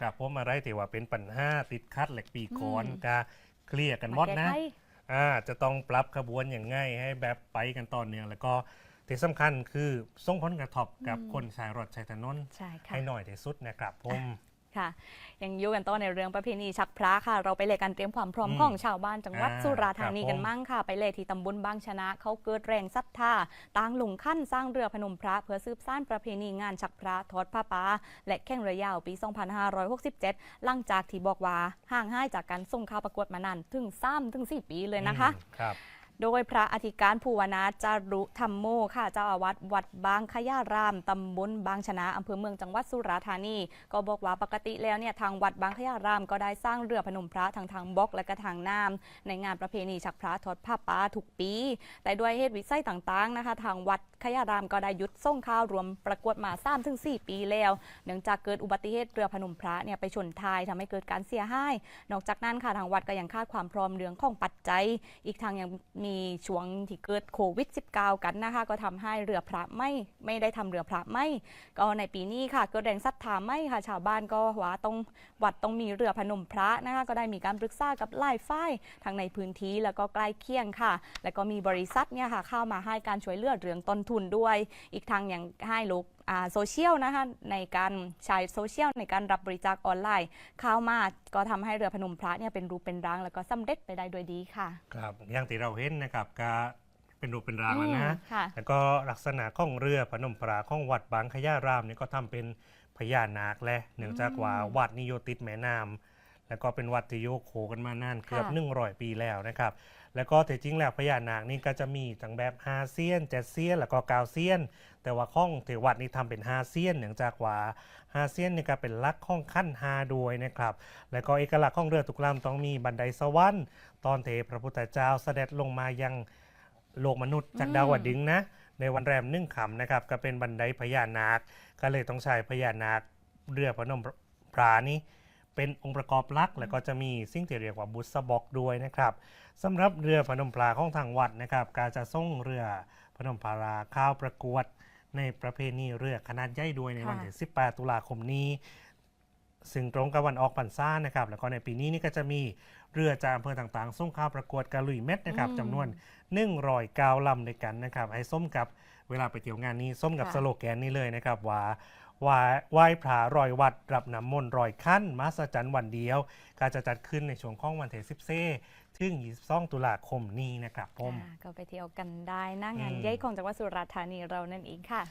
ครับผมอะไรที่ว่าเป็นปัญหาติดขัดเหล็กปีกอนอืมกาเคลียร์กันหมดนะาแก้ไขอ่าจะต้องปรับขบวนอย่างง่ายให้แบบไปกันต่อเนื่องแล้วก็ที่สำคัญคือส่งผลกระทบกับอืมคนใช้รถใช้ถนนใช่ค่ะให้หน่อยที่สุดนะครับผม ค่ะยังอยู่กันต่อในเรื่องประเพณีชักพระค่ะ เราไปเลยกันเตรียมความพร้อมอืมของชาวบ้านจังหวัดอ่าสุราษฎร์ธานีครับผมกันมั่งค่ะ ไปเลยที่ตำบลบางชนะ เขาเกิดแรงศรัทธาต่างลงขั้นสร้างเรือพนมพระ เพื่อสืบสานประเพณีงานชักพระทอดผ้าป่าและแข่งเรือยาวปี 2567 หลังจากที่บอกว่าห่างหายจากการส่งข่าวประกวดมานานถึง3ถึง4ปีเลยนะคะอืมครับ โดยพระอธิการภูวนาจารุธรรมโมค่ะเจ้าอาวาสวัดบางขยารามตำบลบางชนะอำเภอเมืองจังหวัดสุราษฎร์ธานี ก็บอกว่าปกติแล้วเนี่ยทางวัดบางขยารามก็ได้สร้างเรือพนมพระทางทางบกและก็ทางน้ำในงานประเพณีชักพระทอดผ้าป่าทุกปี แต่ด้วยเหตุวิสัยต่างๆนะคะ ทางวัดขยารามก็ได้ยุดส่งข้าวรวมประกวดมา3ถึง4ปีแล้ว เนื่องจากเกิดอุบัติเหตุเรือพนมพระเนี่ยไปชนท้ายทำให้เกิดการเสียหาย นอกจากนั้นค่ะทางวัดก็ยังคาดความพร้อมเรื่องของปัจจัย อีกทางยังมีช่วงที่เกิดโควิด -19 กันนะคะ ก็ทำให้เรือพระไม่ไม่ได้ทำเรือพระไม่ ก็ในปีนี้ค่ะเกิดแรงศรัทธาไม่ค่ะชาวบ้านก็ว่าต้องวัดต้องมีเรือพนมพระนะคะก็ได้มีการปรึกษากับไล่ฝ้ายทางในพื้นที่แล้วก็ใกล้เคียงค่ะ แล้วก็มีบริษัทเนี่ยค่ะเข้ามาให้การช่วยเหลือเรื่องต้นทุนด้วย อีกทางยังให้ลูกอ่าโซเชียลนะคะในการใช้โซเชียลในการรับบริจาคออนไลน์เข้ามาก็ทำให้เรือพนมพระเนี่ยเป็นรูปเป็นร่างแล้วก็สำเร็จไปได้โดยดีค่ะ ครับอย่างที่เราเห็นนะครับก็เป็นรูปเป็นร่างแล้วนะอืมค่ะแล้วก็ลักษณะของเรือพนมปราของวัดบางขยารามเนี่ยก็ทำเป็นพญานาคแหละเนื่องจากว่าอืมวัดนิโยติดแม่น้ำ แล้วก็เป็นวัดที่โยกโขกันมานานเกือบค่ะหนึ่งร้อยปีแล้วนะครับ แล้วก็แต่จริงแล้วพญานาคนี่ก็จะมีทั้งแบบฮาเซียนเจ็ดเซียนแล้วก็เกาเซียน แต่ว่าข้องเทวัดนี่ทำเป็นฮาเซียนเนื่องจากว่าฮาเซียนนี่ก็เป็นลักษณ์ข้องขั้นฮาด้วยนะครับ แล้วก็เอกลักษณ์ของเรือทุกลำต้องมีบันไดสวรรค์ตอนเทพระพุทธเจ้าเสด็จลงมายังโลกมนุษย์จากอืมดาวดึงส์นะ ในวันแรมนึ่งขำนะครับก็เป็นบันไดพญานาค ก็เลยต้องใช้พญานาคเรือพนมปรานี้ เป็นองค์ประกอบหลัก แล้วก็จะมีสิ่งที่เรียกว่าบุษบกด้วยนะครับสำหรับเรือพนมปลาของทางวัดนะครับ การจะส่งเรือพนมปลาข้าวประกวด ในประเพณีเรือขนาดใหญ่ด้วยในวันค่ะที่ 18 ตุลาคมนี้ซึ่งตรงกับวันออกพรรษานะครับ แล้วก็ในปีนี้นี่ก็จะมีเรือจากอำเภอต่างๆ ส่งข้าวประกวดกะลุยเม็ดนะครับอืมจำนวน1ร้อยเก้าลำด้วยกันนะครับ ให้ส้มกับ เวลาไปเที่ยวงานนี้ส้มกับค่ะ สโลแกนนี้เลยนะครับว่าว่าไหว้พระรอยวัดรับน้ำมนต์รอยขั้นมาสจันวันเดียว การจะจัดขึ้นในช่วงของวันที่10เซถึง22ตุลาคมนี้นะครับผมอ่าก็ไปเที่ยวกันได้หน้างานอืม ใหญ่ของจังหวัดสุราษฎร์ธานีเรานั่นเองค่ะ